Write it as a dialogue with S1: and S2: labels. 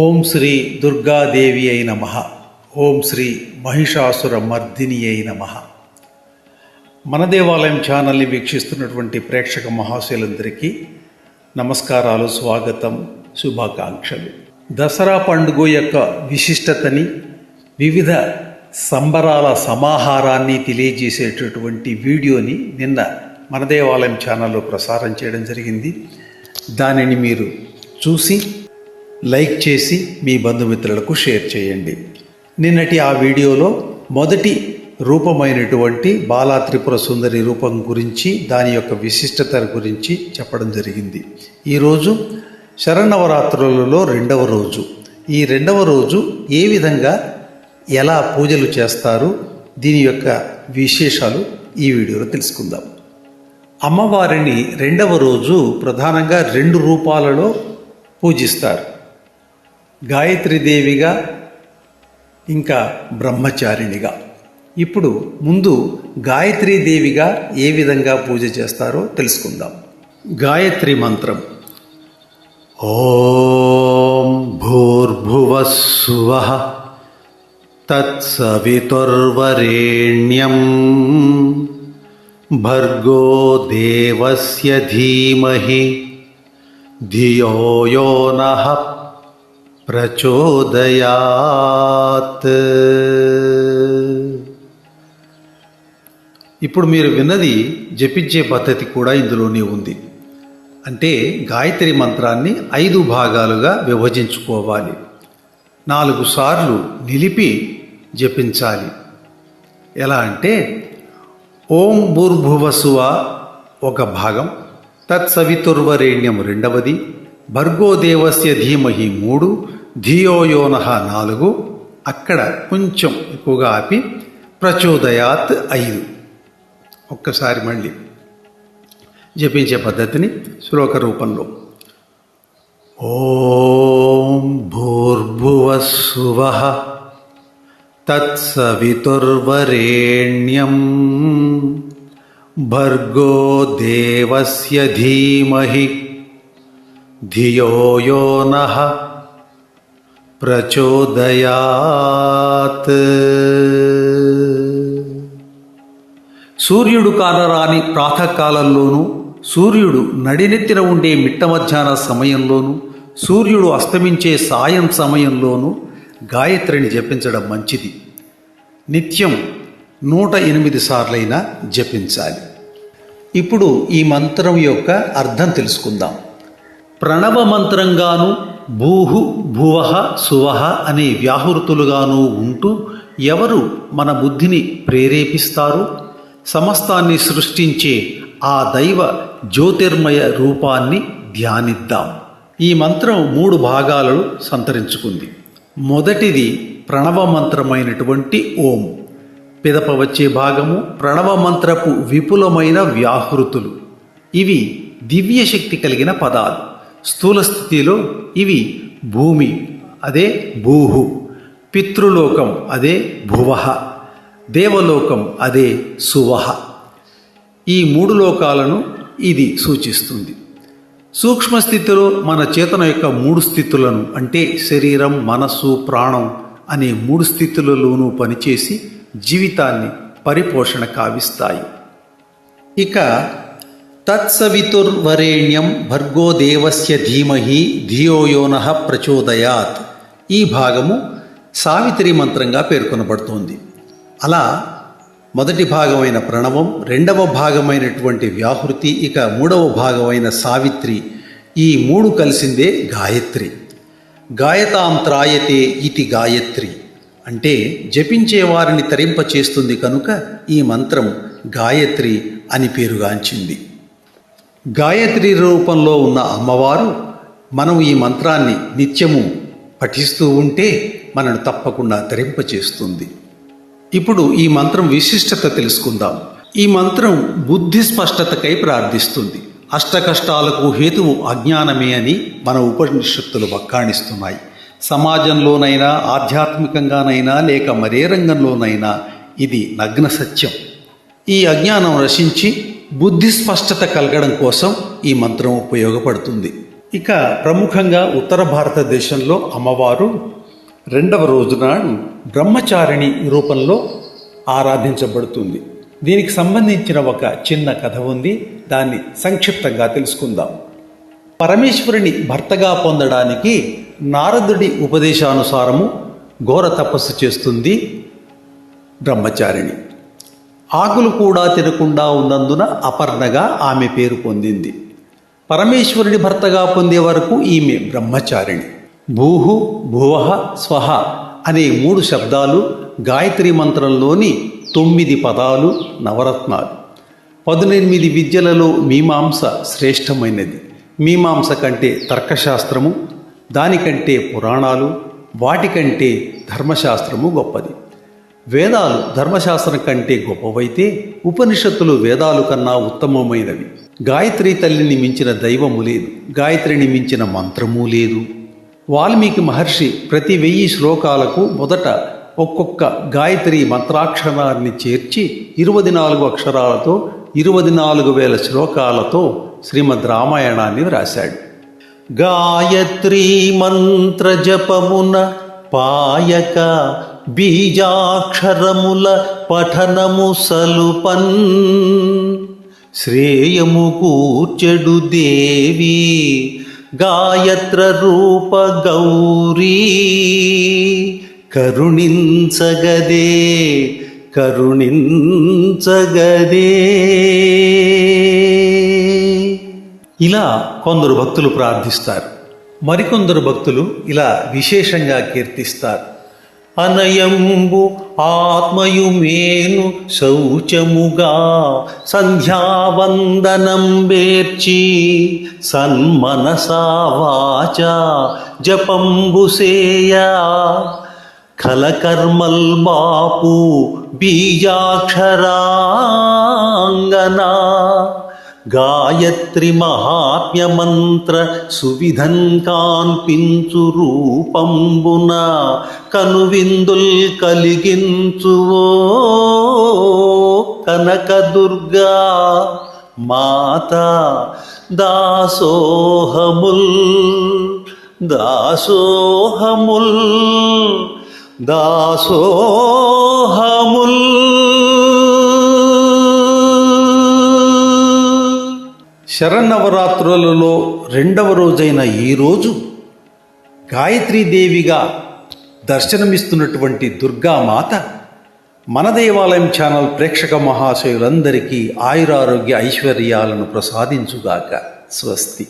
S1: ఓం శ్రీ దుర్గాదేవి అయి నమ. ఓం శ్రీ మహిషాసుర మర్దిని అయి నమ. మన దేవాలయం ఛానల్ని వీక్షిస్తున్నటువంటి ప్రేక్షక మహాశయులందరికీ నమస్కారాలు స్వాగతం శుభాకాంక్షలు. దసరా పండుగ యొక్క విశిష్టతని వివిధ సంబరాల సమాహారాన్ని తెలియజేసేటటువంటి వీడియోని నిన్న మన దేవాలయం ఛానల్లో ప్రసారం చేయడం జరిగింది. దానిని మీరు చూసి లైక్ చేసి మీ బంధుమిత్రులకు షేర్ చేయండి. నిన్నటి ఆ వీడియోలో మొదటి రూపమైనటువంటి బాలా త్రిపుర సుందరి రూపం గురించి దాని యొక్క విశిష్టత గురించి చెప్పడం జరిగింది. ఈరోజు శరణవరాత్రులలో రెండవ రోజు. ఈ రెండవ రోజు ఏ విధంగా ఎలా పూజలు చేస్తారు దీని యొక్క విశేషాలు ఈ వీడియోలో తెలుసుకుందాం. అమ్మవారిని రెండవ రోజు ప్రధానంగా రెండు రూపాలలో పూజిస్తారు. గాయత్రీదేవిగా ఇంకా బ్రహ్మచారిణిగా. ఇప్పుడు ముందు గాయత్రీదేవిగా ఏ విధంగా పూజ చేస్తారో తెలుసుకుందాం. గాయత్రి మంత్రం. ఓం భూర్భువస్సువ తత్సవితుర్వరేణ్యం. భర్గో దేవస్య ధీమహి. ధియో యో నః ప్రచోదయాత్. ఇప్పుడు మీరు విన్నది జపించే పద్ధతి కూడా ఇందులోనే ఉంది. అంటే గాయత్రి మంత్రాన్ని ఐదు భాగాలుగా విభజించుకోవాలి. నాలుగు సార్లు నిలిపి జపించాలి. ఎలా అంటే ఓం భూర్భువసువ ఒక భాగం తత్సవితుర్వరేణ్యం రెండవది భర్గోదేవస్య ధీమహి మూడు ధియోయోనహ నాలుగు అక్కడ కొంచెం ఎక్కువగా ఆపి ప్రచోదయాత్ ఐదు. ఒక్కసారి మళ్ళీ జపించే పద్ధతిని శ్లోక రూపంలో. ఓం భూర్భువస్సువ తత్సవితుర్వరేణ్యం భర్గో దేవస్య ధీమహి ధియో యో నః ప్రచోదయాత్. సూర్యుడు కానరాని ప్రాతకాలంలోనూ సూర్యుడు నడినెత్తిన ఉండే మిట్ట మధ్యాహ్న సమయంలోనూ సూర్యుడు అస్తమించే సాయం సమయంలోనూ గాయత్రిని జపించడం మంచిది. నిత్యం నూట ఎనిమిది సార్లైనా జపించాలి. ఇప్పుడు ఈ మంత్రం యొక్క అర్థం తెలుసుకుందాం. ప్రణవ మంత్రంగాను భూహు భువహ సువహ అనే వ్యాహృతులుగాను ఉంటూ ఎవరు మన బుద్ధిని ప్రేరేపిస్తారు? సమస్తాన్ని సృష్టించే ఆ దైవ జ్యోతిర్మయ రూపాన్ని ధ్యానిద్దాం. ఈ మంత్రం మూడు భాగాలను సంతరించుకుంది. మొదటిది ప్రణవ మంత్రమైనటువంటి ఓం. పిదప వచ్చే భాగము ప్రణవ మంత్రపు విపులమైన వ్యాహృతులు. ఇవి దివ్య శక్తి కలిగిన పదాలు. స్థూల స్థితిలో ఇవి భూమి అదే భూహు. పితృలోకం అదే భువ. దేవలోకం అదే సువహ ఈ మూడు లోకాలను ఇది సూచిస్తుంది. సూక్ష్మ స్థితిలో మన చేతన యొక్క మూడు స్థితులను అంటే శరీరం మనస్సు ప్రాణం అనే మూడు స్థితులలోనూ పనిచేసి జీవితాన్ని పరిపోషణ కావిస్తాయి. ఇక తత్సవితుర్వరేణ్యం భర్గో దేవస్య ధీమహి ధియోయోన ప్రచోదయాత్. ఈ భాగము సావిత్రి మంత్రంగా పేర్కొనబడుతోంది. అలా మొదటి భాగమైన ప్రణవం రెండవ భాగమైనటువంటి వ్యాహృతి ఇక మూడవ భాగమైన సావిత్రి ఈ మూడు కలిసిందే గాయత్రి. గాయతాం త్రాయతే ఇతి గాయత్రి. అంటే జపించే వారిని తరింపచేస్తుంది కనుక ఈ మంత్రం గాయత్రి అని పేరుగాంచింది. గాయత్రి రూపంలో ఉన్న అమ్మవారు మనం ఈ మంత్రాన్ని నిత్యము పఠిస్తూ ఉంటే మనను తప్పకుండా ధరింపచేస్తుంది. ఇప్పుడు ఈ మంత్రం విశిష్టత తెలుసుకుందాం. ఈ మంత్రం బుద్ధి స్పష్టతకై ప్రార్థిస్తుంది. అష్టకష్టాలకు హేతువు అజ్ఞానమే అని మన ఉపనిషత్తులు వక్కాణిస్తున్నాయి. సమాజంలోనైనా ఆధ్యాత్మికంగానైనా లేక మరే రంగంలోనైనా ఇది నగ్న సత్యం. ఈ అజ్ఞానం రచించి బుద్ధి స్పష్టత కలగడం కోసం ఈ మంత్రం ఉపయోగపడుతుంది. ఇక ప్రముఖంగా ఉత్తర భారతదేశంలో అమ్మవారు రెండవ రోజునాడు బ్రహ్మచారిణి రూపంలో ఆరాధించబడుతుంది. దీనికి సంబంధించిన ఒక చిన్న కథ ఉంది దాన్ని సంక్షిప్తంగా తెలుసుకుందాం. పరమేశ్వరుని భర్తగా పొందడానికి నారదుడి ఉపదేశానుసారము ఘోర తపస్సు చేస్తుంది బ్రహ్మచారిణి. ఆకులు కూడా తినకుండా ఉన్నందున అపర్ణగా ఆమె పేరు పొందింది. పరమేశ్వరుడి భర్తగా పొందే వరకు ఈమె బ్రహ్మచారిణి. భూహు భువ స్వహ అనే మూడు శబ్దాలు గాయత్రి మంత్రంలోని తొమ్మిది పదాలు నవరత్నాలు. పదునెనిమిది విద్యలలో మీమాంస శ్రేష్టమైనది. మీమాంస కంటే తర్కశాస్త్రము దానికంటే పురాణాలు వాటికంటే ధర్మశాస్త్రము గొప్పది. వేదాలు ధర్మశాస్త్రం కంటే గొప్పవైతే ఉపనిషత్తులు వేదాలు కన్నా ఉత్తమమైనవి. గాయత్రి తల్లిని మించిన దైవము లేదు. గాయత్రిని మించిన మంత్రము లేదు. వాల్మీకి మహర్షి ప్రతి వెయ్యి శ్లోకాలకు మొదట ఒక్కొక్క గాయత్రి మంత్రాక్షరాన్ని చేర్చి ఇరవై నాలుగు అక్షరాలతో ఇరవై నాలుగు వేల శ్లోకాలతో శ్రీమద్ రామాయణాన్ని వ్రాశాడు. గాయత్రీ మంత్ర జపమున పాయక బీజాక్షరముల పఠనము సలుపన్. శ్రేయము కూర్చెడు దేవి గాయత్ర రూప గౌరీ. కరుణించగదే కరుణించగదే. ఇలా కొందరు భక్తులు ప్రార్థిస్తారు. మరికొందరు భక్తులు ఇలా విశేషంగా కీర్తిస్తారు. అనయంబు ఆత్మయు మేను శౌచముగా సంధ్యావందనం బేర్చి సన్మనసా వాచ జపంబుసేయా కలకర్మల్ బాపు బీజాక్షరా గాయత్రి మహాత్మ్యమంత్ర సువిధం కాన్పించు రూపంబున కనువిందుల్ కలిగించువో. కనకదుర్గా మాత దాసోహముల్ దాసోహముల్ దాసోహముల్. శరన్నవరాత్రులలో రెండవ రోజైన ఈ రోజు గాయత్రీదేవిగా దర్శనమిస్తున్నటువంటి దుర్గామాత మన దేవాలయం ఛానల్ ప్రేక్షక మహాశయులందరికీ ఆయురారోగ్య ఐశ్వర్యాలను ప్రసాదించుగాక. స్వస్తి.